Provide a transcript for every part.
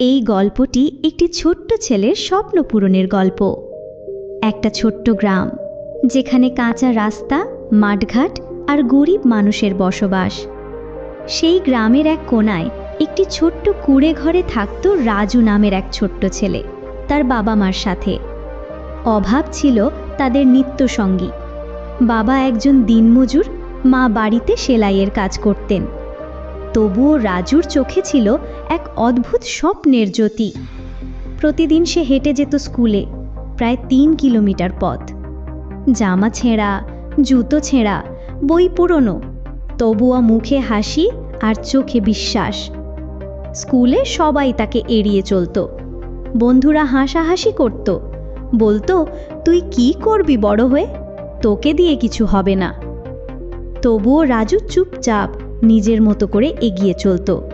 এই গল্পটি একটি ছোট্ট ছেলের স্বপ্ন পূরণের গল্প। একটা ছোট্ট গ্রাম, যেখানে কাঁচা রাস্তা, মাঠঘাট আর গরিব মানুষের বসবাস। সেই গ্রামের এক কোনায় একটি ছোট্ট কুড়ে ঘরে থাকত রাজু নামের এক ছোট্ট ছেলে, তার বাবা মার সাথে। অভাব ছিল তাদের নিত্যসঙ্গী বাবা একজন দিনমজুর, মা বাড়িতে সেলাইয়ের কাজ করতেন। তবুও রাজুর চোখে ছিল এক অদ্ভুত স্বপ্নের জ্যোতি। প্রতিদিন সে হেঁটে যেত স্কুলে, প্রায় তিন কিলোমিটার পথ। জামা ছেঁড়া, জুতো ছেঁড়া, বই পুরনো, তবুও মুখে হাসি আর চোখে বিশ্বাস। স্কুলে সবাই তাকে এড়িয়ে চলতো। বন্ধুরা হাসাহাসি করত। বলতো, তুই কি করবি বড় হয়ে? তোকে দিয়ে কিছু হবে না। তবুও রাজু চুপচাপ নিজের মতো করে এগিয়ে চলতো।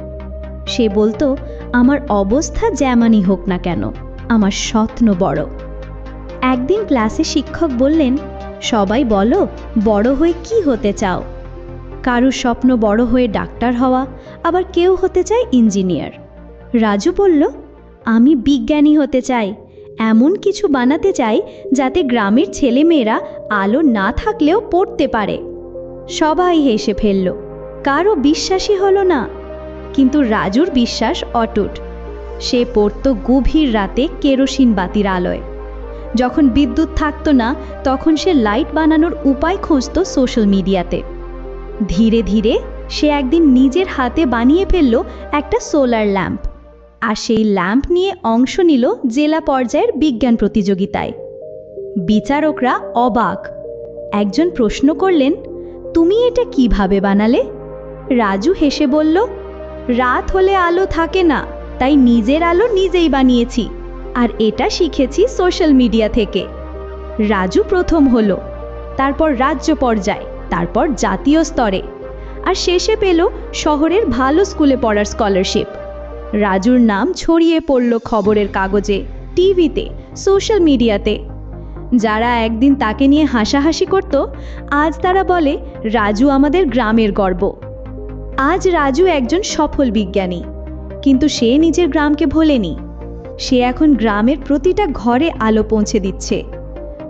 সে বলতো, আমার অবস্থা যেমনই হোক না কেন, আমার স্বপ্ন বড়। একদিন ক্লাসে শিক্ষক বললেন, সবাই বলো, বড় হয়ে কি হতে চাও? কারুর স্বপ্ন বড় হয়ে ডাক্তার হওয়া, আবার কেউ হতে চায় ইঞ্জিনিয়ার? রাজু বলল, আমি বিজ্ঞানী হতে চাই, এমন কিছু বানাতে চাই যাতে গ্রামের ছেলেমেয়েরা আলো না থাকলেও পড়তে পারে। সবাই হেসে ফেলল, কারও বিশ্বাসই হলো না। কিন্তু রাজুর বিশ্বাস অটুট। সে পড়তো গভীর রাতে কেরোসিন বাতির আলোয়। যখন বিদ্যুৎ থাকতো না, তখন সে লাইট বানানোর উপায় খুঁজত সোশ্যাল মিডিয়াতে। ধীরে ধীরে সে একদিন নিজের হাতে বানিয়ে ফেলল একটা সোলার ল্যাম্প। আর সেই ল্যাম্প নিয়ে অংশ নিল জেলা পর্যায়ের বিজ্ঞান প্রতিযোগিতায়। বিচারকরা অবাক। একজন প্রশ্ন করলেন, তুমি এটা কীভাবে বানালে? রাজু হেসে বলল রাত হলে আলো থাকে না, তাই নিজের আলো নিজেই বানিয়েছি, আর এটা শিখেছি সোশ্যাল মিডিয়া থেকে। রাজু প্রথম হলো, তারপর রাজ্য পর্যায়ে, তারপর জাতীয় স্তরে, আর শেষে পেল শহরের ভালো স্কুলে পড়ার স্কলারশিপ। রাজুর নাম ছড়িয়ে পড়ল খবরের কাগজে, টিভিতে, সোশ্যাল মিডিয়াতে। যারা একদিন তাকে নিয়ে হাসাহাসি করত, আজ তারা বলে, রাজু আমাদের গ্রামের গর্ব। আজ রাজু একজন সফল বিজ্ঞানী, কিন্তু সে নিজের গ্রামকে ভোলেনি। সে এখন গ্রামের প্রতিটা ঘরে আলো পৌঁছে দিচ্ছে।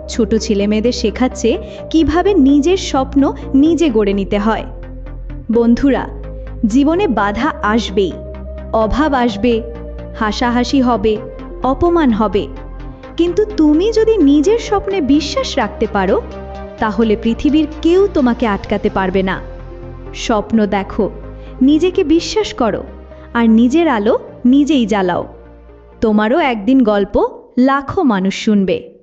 ছোট ছেলেমেয়েদের শেখাচ্ছে কীভাবে নিজের স্বপ্ন নিজে গড়ে নিতে হয়। বন্ধুরা, জীবনে বাধা আসবেই, অভাব আসবে, হাসাহাসি হবে, অপমান হবে। কিন্তু তুমি যদি নিজের স্বপ্নে বিশ্বাস রাখতে পারো, তাহলে পৃথিবীর কেউ তোমাকে আটকাতে পারবে না। স্বপ্ন দেখো। নিজেকে বিশ্বাস করো আর নিজের আলো নিজেই জ্বালাও। তোমারও একদিন গল্প লাখো মানুষ শুনবে।